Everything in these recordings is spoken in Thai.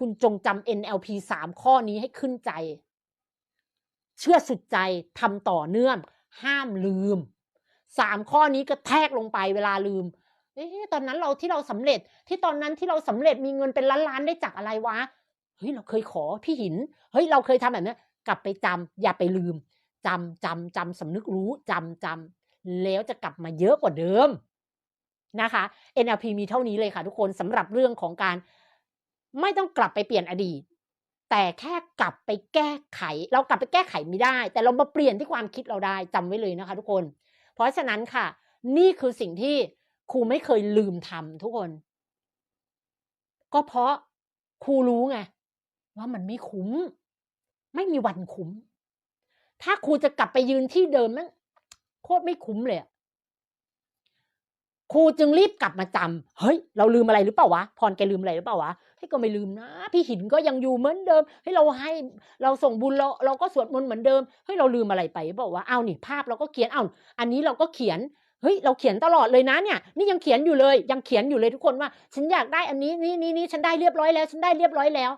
คุณจงจำ NLP สามข้อนี้ให้ขึ้นใจ เชื่อสุดใจทำต่อเนื่อง ห้ามลืมสามข้อนี้ก็แทกลงไปเวลาลืมเอ๊ะตอนนั้นเราที่เราสำเร็จที่ตอนนั้นที่เราสำเร็จมีเงินเป็นล้านล้านๆได้จากอะไรวะเฮ้ยเราเคยขอพี่หินเฮ้ยเราเคยทำแบบนี้กลับไปจำอย่าไปลืมจำจำจำสำนึกรู้จำจำแล้วจะกลับมาเยอะกว่าเดิมนะคะ NLP มีเท่านี้เลยค่ะทุกคนสำหรับเรื่องของการ ไม่ต้องกลับไปเปลี่ยนอดีต แต่แค่กลับไปแก้ไข เรากลับไปแก้ไขไม่ได้ แต่เรามาเปลี่ยนที่ความคิดเราได้จำไว้เลยนะคะ ทุกคน เพราะฉะนั้นค่ะ นี่คือสิ่งที่ครูไม่เคยลืมทำทุกคน ก็เพราะครูรู้ไงว่ามันไม่คุ้ม ไม่มีวันคุ้ม ถ้าครูจะกลับไปยืนที่เดิมมันโคตรไม่คุ้มเลยอะ ครูจึงรีบกลับมาจำเฮ้ย เราลืมอะไรหรือเปล่าวะ พรแกลืมอะไรหรือเปล่าวะให้ยก็ไม่ลืมนะ พี่หินก็ยังอยู่เหมือนเดิม ให้ยเราให้ เราส่งบุญเราเราก็สวดมนต์เหมือนเดิม เฮ้ย เราลืมอะไรไปหรือเปล่าเอานี่ภาพเราก็เขียน เอาอันนี้เราก็เขียน เฮ้ย เราเขียนตลอดเลยนะเนี่ย นี่ยังเขียนอยู่เลย ยังเขียนอยู่เลยทุกคนว่า ฉันอยากได้อันนี้ นี่นี่นี่ฉันได้เรียบร้อยแล้ว ฉันได้เรียบร้อยแล้ว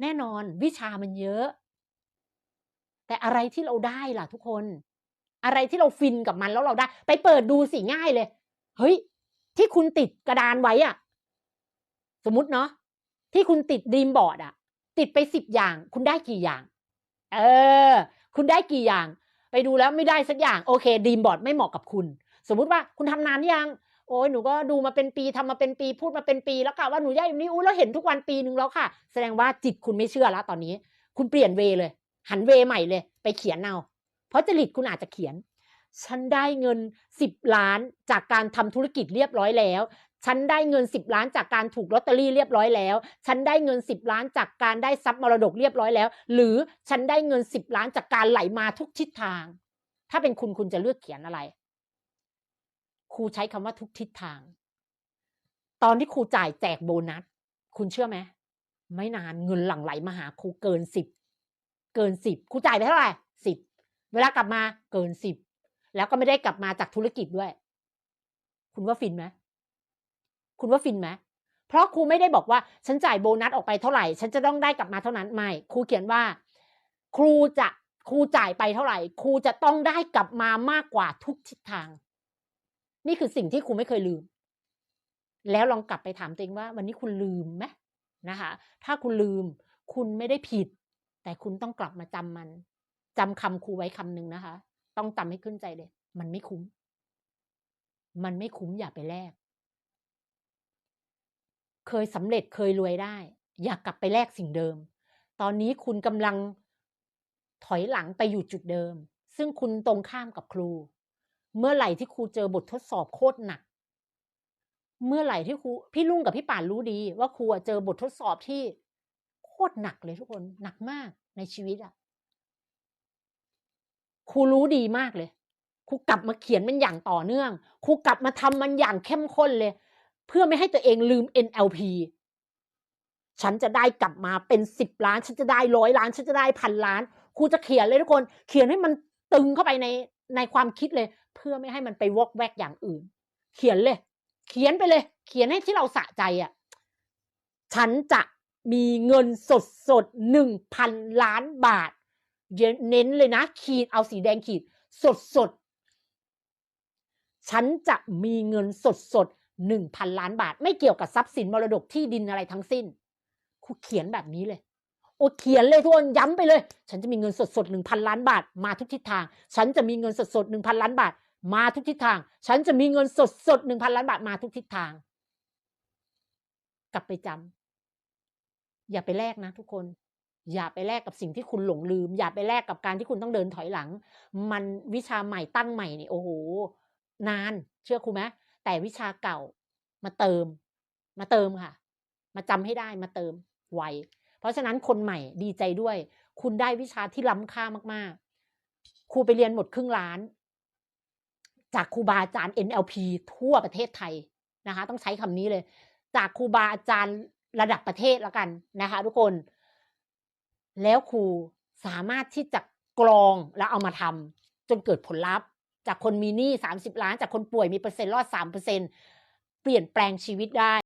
แน่นอนวิชามันเยอะ แต่อะไรที่เราได้ล่ะทุกคน อะไรที่เราฟินกับมันแล้วเราได้ ไปเปิดดูสิง่ายเลย เฮ้ย ที่คุณติดกระดานไว้อะสมมติเนาะที่คุณติดดีมบอร์ดอะติดไปสิบอย่าง คุณได้กี่อย่าง เออ คุณได้กี่อย่าง ไปดูแล้วไม่ได้สักอย่าง โอเคดีมบอร์ดไม่เหมาะกับคุณ สมมุติว่าคุณทำนานยังโอ้ยหนูก็ดูมาเป็นปีทำมาเป็นปีพูดมาเป็นปีแล้วค่ะว่าหนูได้อย่างนี้อู้แล้วเห็นทุกวันปีหนึ่งแล้วค่ะ แสดงว่าจิตคุณไม่เชื่อแล้วตอนนี้ คุณเปลี่ยนเวเลย หันเวใหม่เลย ไปเขียนเอาเพราะจริตคุณอาจจะเขียน ฉันได้เงินสิบล้านจากการทำธุรกิจเรียบร้อยแล้ว ฉันได้เงินสิบล้านจากการถูกลอตเตอรี่เรียบร้อยแล้ว ฉันได้เงินสิบล้านจากการได้ทรัพย์มรดกเรียบร้อยแล้ว หรือฉันได้เงินสิบล้านจากการไหลมาทุกทิศทาง ถ้าเป็นคุณคุณจะเลือกเขียนอะไร ครูใช้คำว่าทุกทิศทาง ตอนที่ครูจ่ายแจกโบนัส คุณเชื่อไหมไม่นานเงินหลั่งไหลมาหาครูเกินสิบเกินสิบครูจ่ายไปเท่าไหร่สิบเวลากลับมาเกินสิบ แล้วก็ไม่ได้กลับมาจากธุรกิจด้วย คุณว่าฟินไหมคุณว่าฟินไหมเพราะครูไม่ได้บอกว่า ฉันจ่ายโบนัสออกไปเท่าไหร่ ฉันจะต้องได้กลับมาเท่านั้นไม่ครูเขียนว่า ครูจะครูจ่ายไปเท่าไหร่ ครูจะต้องได้กลับมามากกว่าทุกทิศทาง นี่คือสิ่งที่ครูไม่เคยลืม แล้วลองกลับไปถามตัวเองว่า วันนี้คุณลืมไหมนะคะ ถ้าคุณลืม คุณไม่ได้ผิด แต่คุณต้องกลับมาจำมันจำคำครูไว้คำหนึ่งนะคะ ต้องจำให้ขึ้นใจเลย มันไม่คุ้ม มันไม่คุ้มอย่าไปแลก เคยสำเร็จเคยรวยได้ อย่ากกลับไปแลกสิ่งเดิม ตอนนี้คุณกำลังถอยหลังไปอยู่จุดเดิม ซึ่งคุณตรงข้ามกับครู เมื่อไหร่ที่ครูเจอบททดสอบโคตรหนัก เมื่อไหร่ที่ครูพี่ลุงกับพี่ป่านรู้ดี ว่าครูอะเจอบททดสอบที่โคตรหนักเลยทุกคนหนักมากในชีวิตอะ ครูรู้ดีมากเลยครูกลับมาเขียนมันอย่างต่อเนื่องครูกลับมาทำมันอย่างเข้มข้นเลย เพื่อไม่ให้ตัวเองลืม NLP ฉันจะได้กลับมาเป็นสิบล้าน ฉันจะได้ร้อยล้าน ฉันจะได้พันล้าน ครูจะเขียนเลยทุกคน เขียนให้มันตึงเข้าไปในในความคิดเลย เพื่อไม่ให้มันไปวอกแวกอย่างอื่น เขียนเลย เขียนไปเลย เขียนให้ที่เราสะใจอะ ฉันจะมีเงินสดสดหนึ่งพันล้านบาท เน้นเลยนะ ขีดเอาสีแดงขีด สดสดฉันจะมีเงินสดสดหนึ่งพันล้านบาท ไม่เกี่ยวกับทรัพย์สินมรดกที่ดินอะไรทั้งสิ้นครูเขียนแบบนี้เลย โอเขียนเลยทุกคนย้ำไปเลย ฉันจะมีเงินสดสดหนึ่งพันล้านบาท มาทุกทิศทาง ฉันจะมีเงินสดสดหนึ่งพันล้านบาท มาทุกทิศทาง ฉันจะมีเงินสดสดหนึ่งพันล้านบาทมาทุกทิศทาง กลับไปจำอย่าไปแลกนะทุกคน อย่าไปแลกกับสิ่งที่คุณหลงลืม อย่าไปแลกกับการที่คุณต้องเดินถอยหลัง มันวิชาใหม่ตั้งใหม่นี่โอ้โห นาน เชื่อครูไหมแต่วิชาเก่ามาเติม มาเติมค่ะ มาจำให้ได้มาเติมไวเพราะฉะนั้นคนใหม่ดีใจด้วย คุณได้วิชาที่ล้ำค่ามากๆ ครูไปเรียนหมดครึ่งล้าน จากครูบาอาจารย์ NLP ทั่วประเทศไทยนะคะ ต้องใช้คำนี้เลย จากครูบาอาจารย์ระดับประเทศแล้วกันนะคะ ทุกคน แล้วครูสามารถที่จะกรองแล้วเอามาทำจนเกิดผลลัพธ์ จากคนมีหนี้สามสิบล้าน จากคนป่วยมีเปอร์เซ็นต์รอดสามเปอร์เซ็นเปลี่ยนแปลงชีวิตได้